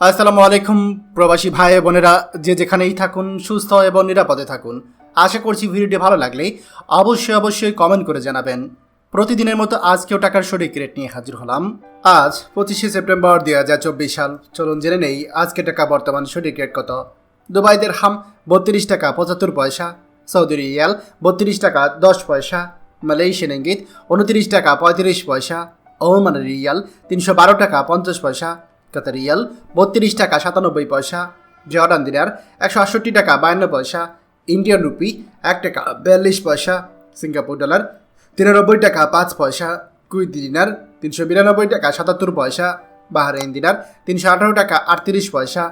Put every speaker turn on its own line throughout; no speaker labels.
আসসালামু আলাইকুম, প্রবাসী ভাই বোনেরা। যে যেখানেই থাকুন, সুস্থ এবং নিরাপদে থাকুন। আশা করছি ভিডিওটি ভালো লাগলে অবশ্যই অবশ্যই কমেন্ট করে জানাবেন। প্রতিদিনের মতো আজকেও টাকার সঠিক রেট নিয়ে হাজির হলাম। আজ পঁচিশে সেপ্টেম্বর দুই হাজার চব্বিশ সাল। চলুন জেনে নেই আজকে টাকা বর্তমান সঠিক রেট কত। দুবাইদের হাম বত্রিশ টাকা পঁচাত্তর পয়সা, সৌদি রিয়াল বত্রিশ টাকা দশ পয়সা, মালয়েশিয়ান ইঙ্গিত উনত্রিশ টাকা পঁয়ত্রিশ পয়সা, ওমান রিয়াল তিনশো বারো টাকা পঞ্চাশ পয়সা কাতার রিয়াল বত্রিশ টাকা সাতানব্বই পয়সা, জর্ডান দিনার একশো আটষট্টি টাকা বায়ান্ন পয়সা, ইন্ডিয়ান রুপি এক টাকা বিয়াল্লিশ পয়সা, সিঙ্গাপুর ডলার তিরানব্বই টাকা পাঁচ পয়সা কুইত দিনার তিনশো বিরানব্বই টাকা সাতাত্তর পয়সা, বাহারাইন দিনার তিনশো আঠারো টাকা আটত্রিশ পয়সা,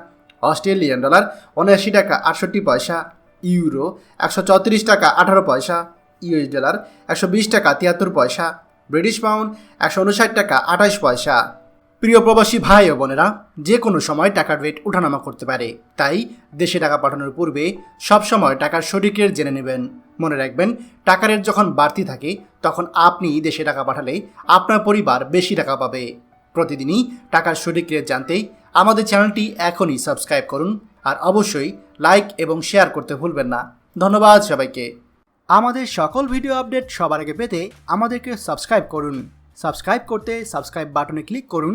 অস্ট্রেলিয়ান ডলার উনআশি টাকা আটষট্টি পয়সা, ইউরো একশো চৌত্রিশ টাকা আঠারো পয়সা, ইউএস ডলার একশো বিশ টাকা তিয়াত্তর পয়সা, ব্রিটিশ পাউন্ড একশো উনষাট টাকা আঠাশ পয়সা। প্রিয় প্রবাসী ভাই ও বোনেরা, যে কোনো সময় টাকার রেট ওঠানামা করতে পারে। তাই দেশে টাকা পাঠানোর পূর্বে সবসময় টাকার সঠিক রেট জেনে নেবেন। মনে রাখবেন, টাকার রেট যখন বাড়তি থাকে, তখন আপনি দেশে টাকা পাঠালে আপনার পরিবার বেশি টাকা পাবে। প্রতিদিনই টাকার সঠিক রেট জানতে আমাদের চ্যানেলটি এখনই সাবস্ক্রাইব করুন আর অবশ্যই লাইক এবং শেয়ার করতে ভুলবেন না। ধন্যবাদ সবাইকে। আমাদের সকল ভিডিও আপডেট সবার আগে পেতে আমাদেরকে সাবস্ক্রাইব করুন। সাবস্ক্রাইব করতে সাবস্ক্রাইব বাটনে ক্লিক করুন